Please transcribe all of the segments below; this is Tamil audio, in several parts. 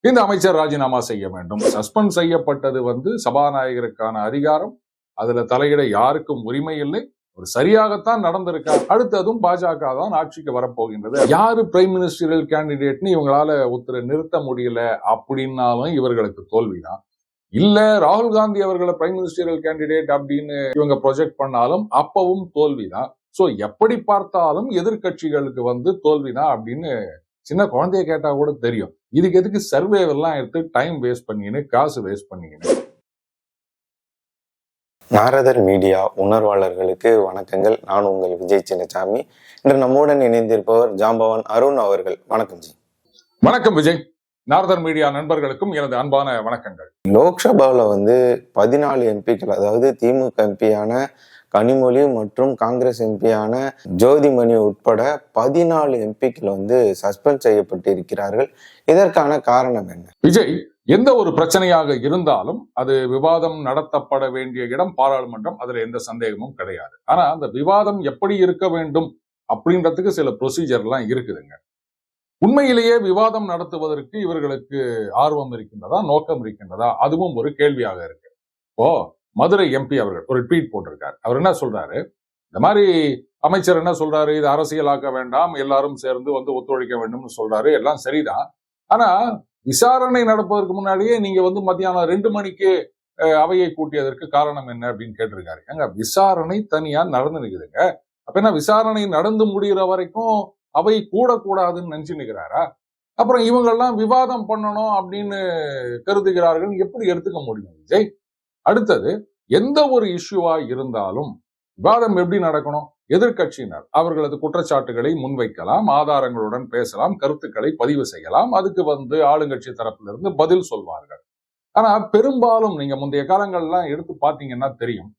இந்த அமைச்சர் ராஜினாமா செய்ய வேண்டும். சஸ்பெண்ட் செய்யப்பட்டது வந்து சபாநாயகருக்கான அதிகாரம். அதுல தலையிட யாருக்கும் உரிமை இல்லை. ஒரு சரியாகத்தான் நடந்திருக்காரு. அடுத்ததும் பாஜக தான் ஆட்சிக்கு வரப்போகின்றது. யாரு பிரைம் மினிஸ்டரியல் கேண்டிடேட்னு இவங்களால ஒருத்தரை நிறுத்த முடியல அப்படின்னாலும் இவர்களுக்கு தோல்விதான். இல்ல ராகுல் காந்தி அவர்களை பிரைம் மினிஸ்டரியல் கேண்டிடேட் அப்படின்னு இவங்க ப்ரொஜெக்ட் பண்ணாலும் அப்பவும் தோல்விதான். சோ எப்படி பார்த்தாலும் எதிர்க்கட்சிகளுக்கு வந்து தோல்விதான் அப்படின்னு சின்ன குழந்தைய கேட்டா கூட தெரியும். இதுக்கு எதுக்கு சர்வே எல்லாம் எடுத்து டைம் வேஸ்ட் பண்ணிக்கின்னு காசு வேஸ்ட் பண்ணிக்கின்னு? நாரதர் மீடியா உணர்வாளர்களுக்கு வணக்கங்கள். நான் உங்கள் விஜய் சின்னசாமி. இன்று நம்முடன் இணைந்திருப்பவர் ஜாம்பவான் அருண் அவர்கள். வணக்கம் ஜி. வணக்கம் விஜய். நாரதர் மீடியா நண்பர்களுக்கும் எனது அன்பான வணக்கங்கள். லோக்சபாவில் வந்து பதினாலு எம்பிக்கள் அதாவது திமுக எம்பியான கனிமொழி மற்றும் காங்கிரஸ் எம்பியான ஜோதிமணி உட்பட பதினாலு எம்பிக்கள் வந்து சஸ்பெண்ட் செய்யப்பட்டு இருக்கிறார்கள் இதற்கான காரணம் என்ன? விஜய் எந்த ஒரு பிரச்சனையாக இருந்தாலும் அது விவாதம் நடத்தப்பட வேண்டிய இடம் பாராளுமன்றம் அதுல எந்த சந்தேகமும் கிடையாது. ஆனா அந்த விவாதம் எப்படி இருக்க வேண்டும் அப்படின்றதுக்கு சில ப்ரொசீஜர்லாம் இருக்குதுங்க. உண்மையிலேயே விவாதம் நடத்துவதற்கு இவர்களுக்கு ஆர்வம் இருக்கின்றதா நோக்கம் இருக்கின்றதா அதுவும் ஒரு கேள்வியாக இருக்கு. ஓ மதுரை எம்பி அவர்கள் ஒரு ட்வீட் போட்டிருக்காரு. அவர் என்ன சொல்றாரு? இந்த மாதிரி அமைச்சர் என்ன சொல்றாரு? இது அரசியலாக்க வேண்டாம் எல்லாரும் சேர்ந்து வந்து ஒத்துழைக்க வேண்டும்னு சொல்றாரு. எல்லாம் சரிதான். ஆனா விசாரணை நடப்பதற்கு முன்னாடியே நீங்க வந்து மத்தியானம் ரெண்டு மணிக்கு அவையை கூட்டியதற்கு காரணம் என்ன அப்படின்னு கேட்டிருக்காரு. ஏங்க விசாரணை தனியா நடந்து நிக்குதுங்க. அப்ப என்ன விசாரணை நடந்து முடிகிற வரைக்கும் அவை கூடக்கூடாதுன்னு நினைச்சு நிக்கிறாரா? அப்புறம் இவங்கெல்லாம் விவாதம் பண்ணணும் அப்படின்னு கருதுகிறார்கள். எப்படி எடுத்துக்க முடியும் விஜய்? அடுத்தது எந்த ஒரு இஷ்யூவா இருந்தாலும் விவாதம் எப்படி நடக்கணும்? எதிர்க்கட்சியினர் அவர்களது குற்றச்சாட்டுகளை முன்வைக்கலாம் ஆதாரங்களுடன் பேசலாம் கருத்துக்களை பதிவு செய்யலாம் அதுக்கு வந்து ஆளுங்கட்சி தரப்பிலிருந்து பதில் சொல்வார்கள். ஆனா பெரும்பாலும் நீங்க முந்தைய காலங்கள்லாம் எடுத்து பார்த்தீங்கன்னா தெரியும்.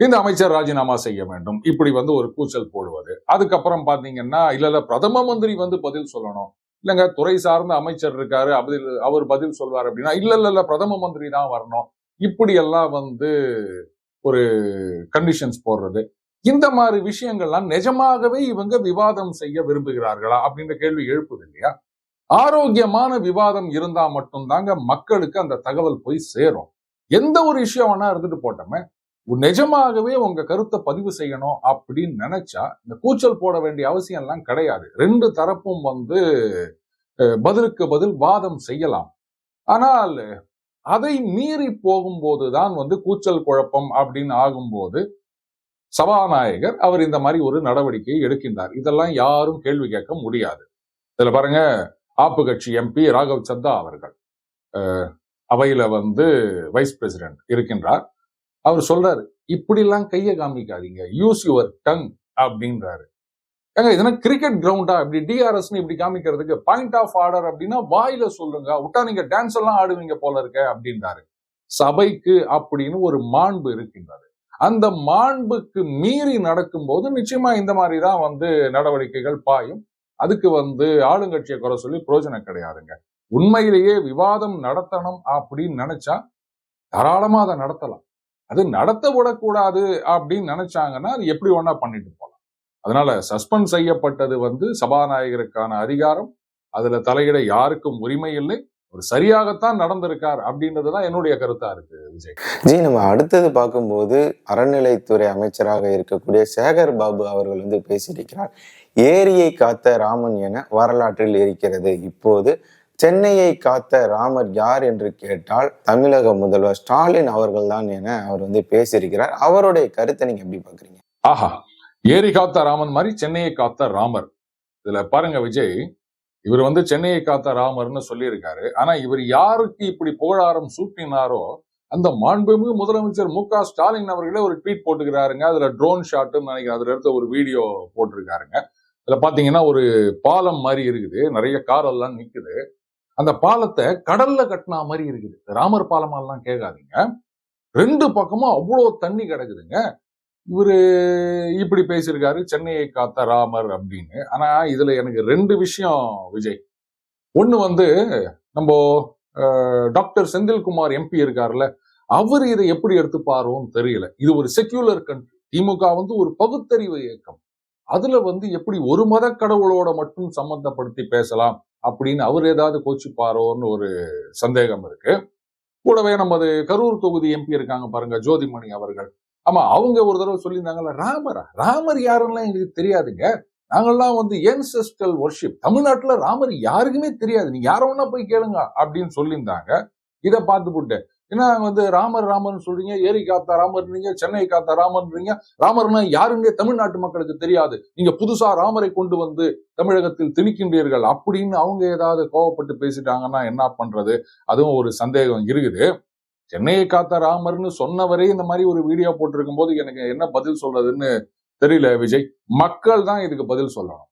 இந்த அமைச்சர் ராஜினாமா செய்ய வேண்டும் இப்படி வந்து ஒரு கூச்சல் போடுவது. அதுக்கப்புறம் பாத்தீங்கன்னா இல்ல இல்ல பிரதம மந்திரி வந்து பதில் சொல்லணும். இல்லைங்க துறை சார்ந்த அமைச்சர் இருக்காரு பதில் அவர் பதில் சொல்வார் அப்படின்னா இல்ல இல்ல இல்ல பிரதம மந்திரி தான் வரணும். இப்படியெல்லாம் வந்து ஒரு கண்டிஷன்ஸ் போடுறது. இந்த மாதிரி விஷயங்கள்லாம் நிஜமாகவே இவங்க விவாதம் செய்ய விரும்புகிறார்களா அப்படின்ற கேள்வி எழுப்புது இல்லையா? ஆரோக்கியமான விவாதம் இருந்தா மட்டும்தாங்க மக்களுக்கு அந்த தகவல் போய் சேரும். எந்த ஒரு விஷயம் வேணா இருந்துட்டு போட்டோமே நிஜமாகவே உங்க கருத்தை பதிவு செய்யணும் அப்படின்னு நினைச்சா இந்த கூச்சல் போட வேண்டிய அவசியம் எல்லாம் கிடையாது. ரெண்டு தரப்பும் வந்து பதிலுக்கு பதில் வாதம் செய்யலாம். ஆனால் அதை மீறி போகும்போது தான் வந்து கூச்சல் குழப்பம் அப்படின்னு ஆகும்போது சபாநாயகர் அவர் இந்த மாதிரி ஒரு நடவடிக்கையை எடுக்கின்றார். இதெல்லாம் யாரும் கேள்வி கேட்க முடியாது. இதுல பாருங்க ஆப்பு கட்சி எம்பி ராகவ் சந்தா அவர்கள் அவையில வந்து வைஸ் பிரசிடென்ட் இருக்கின்றார். அவர் சொல்றாரு இப்படிலாம் கையை காமிக்காதீங்க. யூஸ் யுவர் டங் அப்படின்றாரு. ஏங்க இதெல்லாம் கிரிக்கெட் கிரவுண்டா இப்படி டிஆர்எஸ்னு இப்படி காமிக்கிறதுக்கு பாயிண்ட் ஆஃப் ஆர்டர் அப்படின்னா வாயில சொல்லுங்க. விட்டா நீங்க டான்ஸ் எல்லாம் ஆடுவீங்க போல இருக்க அப்படின்றாரு. சபைக்கு அப்படின்னு ஒரு மாண்பு இருக்கின்றது. அந்த மாண்புக்கு மீறி நடக்கும்போது நிச்சயமா இந்த மாதிரி தான் வந்து நடவடிக்கைகள் பாயும். அதுக்கு வந்து ஆளுங்கட்சியை குறை சொல்லி பிரயோஜனம் கிடையாதுங்க. உண்மையிலேயே விவாதம் நடத்தணும் அப்படின்னு நினைச்சா தாராளமா அதை நடத்தலாம். அது நடத்த விடக்கூடாது அப்படின்னு நினைச்சாங்கன்னா அது எப்படி ஒண்ணா பண்ணிட்டு போகலாம் அதனால சஸ்பெண்ட் செய்யப்பட்டது வந்து சபாநாயகருக்கான அதிகாரம். அதுல தலையிட யாருக்கும் உரிமை இல்லை. ஒரு சரியாகத்தான் நடந்திருக்கார் அப்படின்றதுதான் என்னுடைய கருத்தா இருக்கு விஜய். ஜி நம்ம அடுத்தது பார்க்கும்போது அறநிலைத்துறை அமைச்சராக இருக்கக்கூடிய சேகர் பாபு அவர்கள் வந்து பேசியிருக்கிறார். ஏரியை காத்த ராமன் என வரலாற்றில் இருக்கிறது. இப்போது சென்னையை காத்த ராமர் யார் என்று கேட்டால் தமிழக முதல்வர் ஸ்டாலின் அவர்கள்தான் என அவர் வந்து பேசியிருக்கிறார். அவருடைய கருத்தை நீங்க எப்படி பாக்குறீங்க ஆஹா ஏரி காத்த ராமன் மாதிரி சென்னையை காத்த ராமர். இதுல பாருங்க விஜய் இவர் வந்து சென்னையை காத்த ராமர்னு சொல்லியிருக்காரு. ஆனா இவர் யாருக்கு இப்படி புகழாரம் சூட்டினாரோ அந்த மாண்புமிகு முதலமைச்சர் மு க ஸ்டாலின் அவர்களே ஒரு ட்வீட் போட்டுக்கிறாருங்க. அதுல ட்ரோன் ஷாட்னு நினைக்கிறேன். அதுல எடுத்த ஒரு வீடியோ போட்டிருக்காருங்க. இதுல பாத்தீங்கன்னா ஒரு பாலம் மாதிரி இருக்குது. நிறைய கார் எல்லாம் நிக்குது. அந்த பாலத்தை கடல்ல கட்டினா மாதிரி இருக்குது. ராமர் பாலமாலாம் கேட்காதீங்க. ரெண்டு பக்கமும் அவ்வளோ தண்ணி கிடக்குதுங்க. இவரு இப்படி பேசியிருக்காரு சென்னையை காத்த ராமர் அப்படின்னு. ஆனா இதுல எனக்கு ரெண்டு விஷயம் விஜய். ஒண்ணு வந்து நம்ம டாக்டர் செந்தில்குமார் எம்பி இருக்காருல்ல அவர் இதை எப்படி எடுத்துப்பாரோன்னு தெரியல. இது ஒரு செக்யூலர் கண்ட்ரி திமுக வந்து ஒரு பகுத்தறிவு இயக்கம். அதுல வந்து எப்படி ஒரு மத கடவுளோட மட்டும் சம்பந்தப்படுத்தி பேசலாம் அப்படின்னு அவர் ஏதாவது கோச்சிப்பாரோன்னு ஒரு சந்தேகம் இருக்கு. கூடவே நமது கரூர் தொகுதி எம்பி இருக்காங்க பாருங்க ஜோதிமணி அவர்கள். ஆமா அவங்க ஒரு தடவை சொல்லியிருந்தாங்கல்ல ராமரா ராமர் யாருன்னா எங்களுக்கு தெரியாதுங்க. நாங்கள்லாம் வந்து ஏன்செஸ்டல் ஒர்ஷிப் தமிழ்நாட்டில் ராமர் யாருக்குமே தெரியாது. நீ யாரோ ஒன்றா போய் கேளுங்க அப்படின்னு சொல்லியிருந்தாங்க. இதை பார்த்து போட்டேன் ஏன்னா வந்து ராமர் ராமர்னு சொல்றீங்க ஏரி காத்தா ராமர்ன்றீங்க சென்னை காத்தா ராமர்ன்றீங்க ராமர்னா யாருன்னே தமிழ்நாட்டு மக்களுக்கு தெரியாது. நீங்க புதுசா ராமரை கொண்டு வந்து தமிழகத்தில் திணிக்கின்றீர்கள் அப்படின்னு அவங்க ஏதாவது கோவப்பட்டு பேசிட்டாங்கன்னா என்ன பண்றது? அதுவும் ஒரு சந்தேகம் இருக்குது. சென்னையை காத்த ராமர்னு சொன்னவரே இந்த மாதிரி ஒரு வீடியோ போட்டிருக்கும் போது எனக்கு என்ன பதில் சொல்றதுன்னு தெரியல விஜய். மக்கள் தான் இதுக்கு பதில் சொல்லணும்.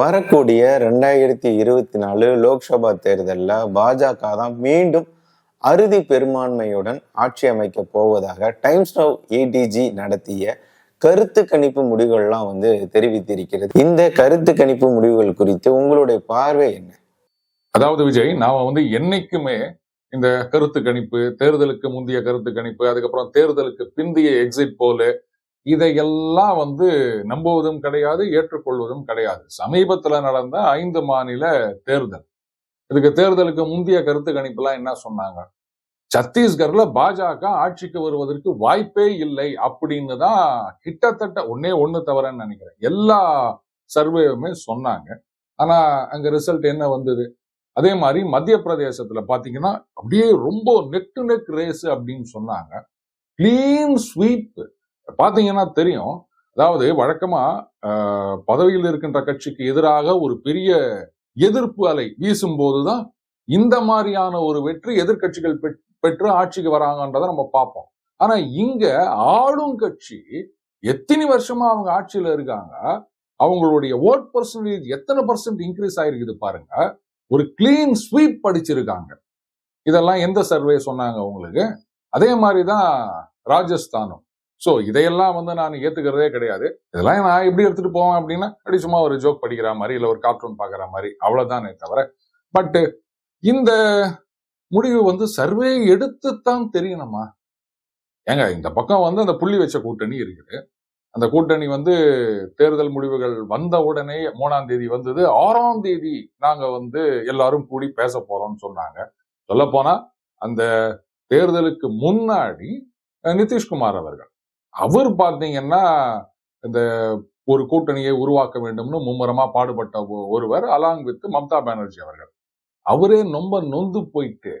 வரக்கூடிய ரெண்டாயிரத்தி இருபத்தி நாலு லோக்சபா தேர்தலில் பாஜக தான் மீண்டும் அறுதி பெரும்பான்மையுடன் ஆட்சி அமைக்க போவதாக டைம்ஸ் நவ் ஏடிஜி நடத்திய கருத்து கணிப்பு முடிவுகள்லாம் வந்து தெரிவித்திருக்கிறது. இந்த கருத்து கணிப்பு முடிவுகள் குறித்து உங்களுடைய பார்வை என்ன? அதாவது விஜய் நாம வந்து என்னைக்குமே இந்த கருத்து கணிப்பு தேர்தலுக்கு முந்தைய கருத்து கணிப்பு அதுக்கப்புறம் தேர்தலுக்கு பிந்தைய எக்ஸிட் போலு இதையெல்லாம் வந்து நம்புவதும் கிடையாது ஏற்றுக்கொள்வதும் கிடையாது. சமீபத்துல நடந்த ஐந்து மாநில தேர்தல். இதுக்கு தேர்தலுக்கு முந்தைய கருத்து கணிப்புலாம் என்ன சொன்னாங்க? சத்தீஸ்கர்ல பாஜக ஆட்சிக்கு வருவதற்கு வாய்ப்பே இல்லை அப்படின்னு தான் கிட்டத்தட்ட ஒன்னே ஒண்ணு தவறன்னு நினைக்கிறேன். எல்லா சர்வேவுமே சொன்னாங்க. ஆனா அங்க ரிசல்ட் என்ன வந்தது? அதே மாதிரி மத்திய பிரதேசத்துல பாத்தீங்கன்னா அப்படியே ரொம்ப நெக் டு நெக் ரேஸ் அப்படின்னு சொன்னாங்க. கிளீன் ஸ்வீப் பாத்தீங்கன்னா தெரியும். அதாவது வழக்கமா ஆஹ், பதவியில் இருக்கின்ற கட்சிக்கு எதிராக ஒரு பெரிய எதிர்ப்பு அலை வீசும் போதுதான் இந்த மாதிரியான ஒரு வெற்றி எதிர்க்கட்சிகள் பெற்- பெற்று ஆட்சிக்கு வராங்கன்றதை நம்ம பார்ப்போம். ஆனா இங்க ஆளும் கட்சி எத்தனை வருஷமா அவங்க ஆட்சியில இருக்காங்க? அவங்களுடைய ஓட் பர்சன்டேஜ் எத்தனை பர்சன்ட் இன்க்ரீஸ் ஆயிருக்குது பாருங்க. ஒரு கிளீன் ஸ்வீப் படிச்சிருக்காங்க. இதெல்லாம் எந்த சர்வே சொன்னாங்க உங்களுக்கு? அதே மாதிரி தான் ராஜஸ்தானும். ஸோ இதையெல்லாம் வந்து நான் ஏத்துக்கிறதே கிடையாது. இதெல்லாம் நான் எப்படி எடுத்துட்டு போவேன் அப்படின்னா அப்படி சும்மா ஒரு ஜோக் படிக்கிற மாதிரி இல்லை ஒரு கார்ட்டூன் பார்க்குற மாதிரி அவ்வளோதானே தவிர. பட் இந்த முடிவு வந்து சர்வே எடுத்துத்தான் தெரியணுமா? ஏங்க இந்த பக்கம் வந்து அந்த புள்ளி வச்ச கூட்டணி இருக்குது. அந்த கூட்டணி வந்து தேர்தல் முடிவுகள் வந்த உடனே மூணாம் தேதி வந்தது. ஆறாம் தேதி நாங்க வந்து எல்லாரும் கூடி பேச போறோம்னு சொன்னாங்க. சொல்லப்போனா அந்த தேர்தலுக்கு முன்னாடி நிதிஷ்குமார் அவர்கள். அவர் பார்த்தீங்கன்னா இந்த ஒரு கூட்டணியை உருவாக்க வேண்டும்னு மும்முரமா பாடுபட்ட ஒருவர் அலாங் வித் மம்தா பானர்ஜி அவர்கள். அவரே ரொம்ப நொந்து போயிட்டு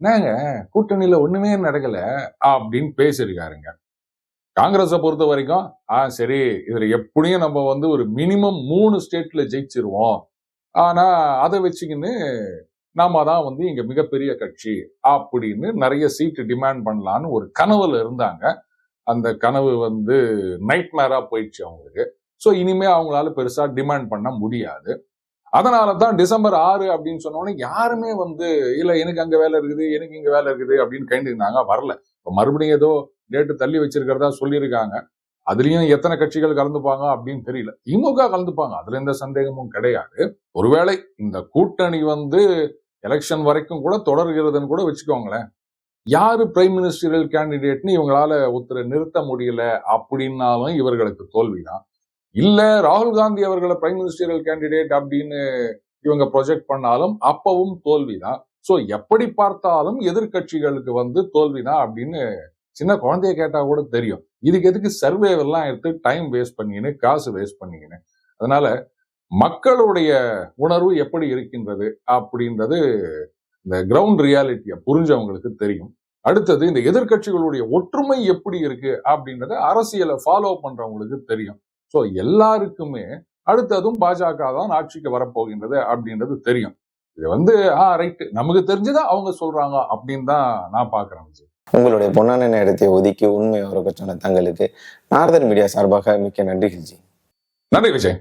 என்னங்க கூட்டணியில ஒண்ணுமே நடக்கல அப்படின்னு பேசியிருக்காருங்க. காங்கிரஸை பொறுத்த வரைக்கும் ஆ சரி இதுல எப்படியும் நம்ம வந்து ஒரு மினிமம் மூணு ஸ்டேட்ல ஜெயிச்சிருவோம். ஆனா அதை வச்சுக்கின்னு நாம தான் வந்து இங்க மிகப்பெரிய கட்சி அப்படின்னு நிறைய சீட்டு டிமாண்ட் பண்ணலான்னு ஒரு கனவுல இருந்தாங்க. அந்த கனவு வந்து நைட் மேரா போயிடுச்சு அவங்களுக்கு. ஸோ இனிமே அவங்களால பெருசா டிமாண்ட் பண்ண முடியாது. அதனால தான் டிசம்பர் ஆறு அப்படின்னு சொன்னோன்னே யாருமே வந்து இல்லை எனக்கு அங்கே வேலை இருக்குது எனக்கு இங்கே வேலை இருக்குது அப்படின்னு கைண்டுனாங்க வரல. இப்போ மறுபடியும் ஏதோ டேட்டு தள்ளி வச்சிருக்கிறதா சொல்லியிருக்காங்க. அதுலயும் எத்தனை கட்சிகள் கலந்துப்பாங்க அப்படின்னு தெரியல. திமுக கலந்துப்பாங்க. அதுல எந்த சந்தேகமும் கிடையாது. ஒருவேளை இந்த கூட்டணி வந்து எலெக்ஷன் வரைக்கும் கூட தொடர்கிறதுன்னு கூட வச்சுக்கோங்களேன். யாரு பிரைம் மினிஸ்டரியல் கேண்டிடேட்னு இவங்களால ஒருத்தரை நிறுத்த முடியல அப்படின்னாலும் இவர்களுக்கு தோல்விதான். இல்ல ராகுல் காந்தி அவர்களை பிரைம் மினிஸ்டரியல் கேண்டிடேட் அப்படின்னு இவங்க ப்ரொஜெக்ட் பண்ணாலும் அப்பவும் தோல்விதான். சோ எப்படி பார்த்தாலும் எதிர்க்கட்சிகளுக்கு வந்து தோல்விதான் அப்படின்னு சின்ன குழந்தைய கேட்டால் கூட தெரியும். இதுக்கு எதுக்கு சர்வேவெல்லாம் எடுத்து டைம் வேஸ்ட் பண்ணிக்கின்னு காசு வேஸ்ட் பண்ணிக்கின்னு. அதனால மக்களுடைய உணர்வு எப்படி இருக்கின்றது அப்படின்றது இந்த கிரவுண்ட் ரியாலிட்டியை புரிஞ்சவங்களுக்கு தெரியும். அடுத்தது இந்த எதிர்க்கட்சிகளுடைய ஒற்றுமை எப்படி இருக்கு அப்படின்றத அரசியலை ஃபாலோ பண்றவங்களுக்கு தெரியும். ஸோ எல்லாருக்குமே அடுத்ததும் பாஜக தான் ஆட்சிக்கு வரப்போகின்றது அப்படின்றது தெரியும். இது வந்து ஆ ரைட்டு நமக்கு தெரிஞ்சதா அவங்க சொல்றாங்க அப்படின்னு தான் நான் பாக்குறேன் விஜய். உங்களுடைய பொன்னான நேரத்தை ஒதுக்கி உண்மை ஒரு சொன்ன தங்களுக்கு நார்தன் மீடியா சார்பாக மிக்க நன்றிகள் ஜி நன்றி விஜய்.